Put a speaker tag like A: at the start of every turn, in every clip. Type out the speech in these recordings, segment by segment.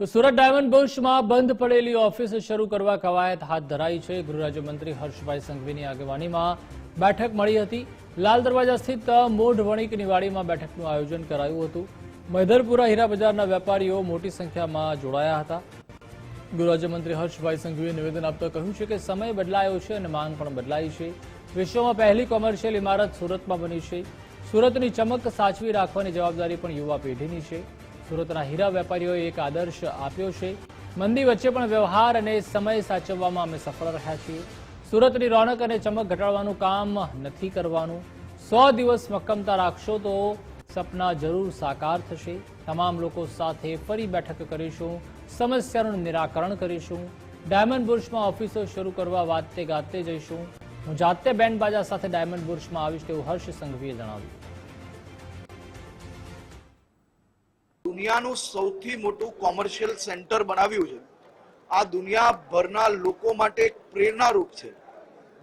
A: તો સુરત ડાયમંડ બુર્સમાં બંધ પડેલી ઓફિસ શરૂ કરવા કવાયત હાથ ધરાઈ છે. ગૃહ રાજ્યમંત્રી હર્ષભાઈ સંઘવીની આગેવાનીમાં બેઠક મળી હતી. લાલ દરવાજા સ્થિત મોઢ વણિક નિવાડીમાં બેઠકનું આયોજન કરાયું હતું. મૈધરપુરા હીરા બજારના વેપારીઓ મોટી સંખ્યામાં જોડાયા હતા. ગૃહ રાજ્યમંત્રી હર્ષભાઈ સંઘવીએ નિવેદન આપતા કહ્યું છે કે સમય બદલાયો છે અને માંગ પણ બદલાઈ છે. વિશ્વમાં પહેલી કોમર્શિયલ ઇમારત સુરતમાં બની છે. સુરતની ચમક સાચવી રાખવાની જવાબદારી પણ યુવા પેઢીની છે. સુરતના હીરા વેપારીઓએ એક આદર્શ આપ્યો છે. મંદી વચ્ચે પણ વ્યવહાર અને સમય સાચવવામાં અમે સફળ રહ્યા છીએ. સુરતની રોનક અને ચમક ઘટાડવાનું કામ નથી કરવાનું. સો દિવસ મક્કમતા રાખશો તો સપના જરૂર સાકાર થશે. તમામ લોકો સાથે ફરી બેઠક કરીશું. સમસ્યાનું નિરાકરણ કરીશું. ડાયમંડ બુર્સમાં ઓફિસો શરૂ કરવા વાતે ગાતે જઈશું. હું જાતે બેન્ડ બાજા સાથે ડાયમંડ બુર્સમાં આવીશ તેવું હર્ષ સંઘવીએ જણાવ્યું.
B: દુનિયાનું સૌથી મોટું કોમર્શિયલ સેન્ટર બનાવ્યું છે. આ દુનિયાભરના લોકો માટે એક પ્રેરણારૂપ છે.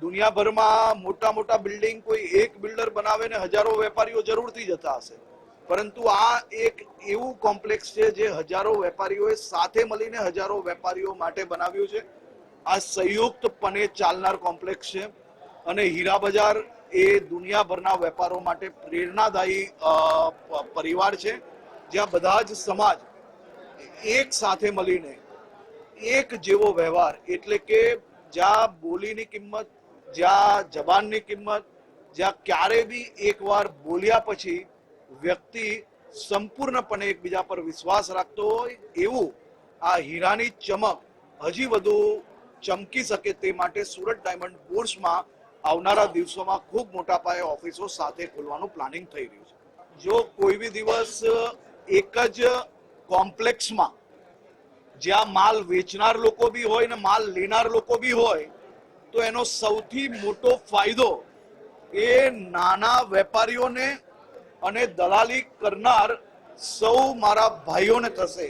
B: દુનિયાભરમાં મોટા મોટા બિલ્ડિંગ કોઈ એક બિલ્ડર બનાવે ને હજારો વેપારીઓ જરૂરથી જતા હશે. પરંતુ આ એક એવું કોમ્પ્લેક્સ છે જે હજારો વેપારીઓએ સાથે મળીને હજારો વેપારીઓ માટે બનાવ્યું છે. આ સંયુક્તપણે ચાલનાર કોમ્પ્લેક્સ છે અને હીરા બજાર એ દુનિયાભરના વેપારો માટે પ્રેરણાદાયી પરિવાર છે. જ્યાં બધા જ સમાજ એક સાથે મળીને એક જેવો વ્યવહાર, એટલે કે જ્યાં બોલીની કિંમત, જ્યાં જબાનની કિંમત, જ્યાં ક્યારે બી એકવાર બોલ્યા પછી વ્યક્તિ સંપૂર્ણપણે એકબીજા પર વિશ્વાસ રાખતો હોય એવું આ હીરાની ચમક હજી વધુ ચમકી શકે તે માટે સુરત ડાયમંડ બોર્સમાં આવનારા દિવસોમાં ખૂબ મોટા પાયે ઓફિસો સાથે ખોલવાનું પ્લાનિંગ થઈ રહ્યું છે. જો કોઈ બી દિવસ એક જ કોમ્પ્લેક્સમાં જ્યાં માલ વેચનાર લોકો બી હોય ને માલ લેનાર લોકો બી હોય, તો એનો સૌથી મોટો ફાયદો એ નાના વેપારીઓને અને દલાલી કરનાર સૌ મારા ભાઈઓને થશે.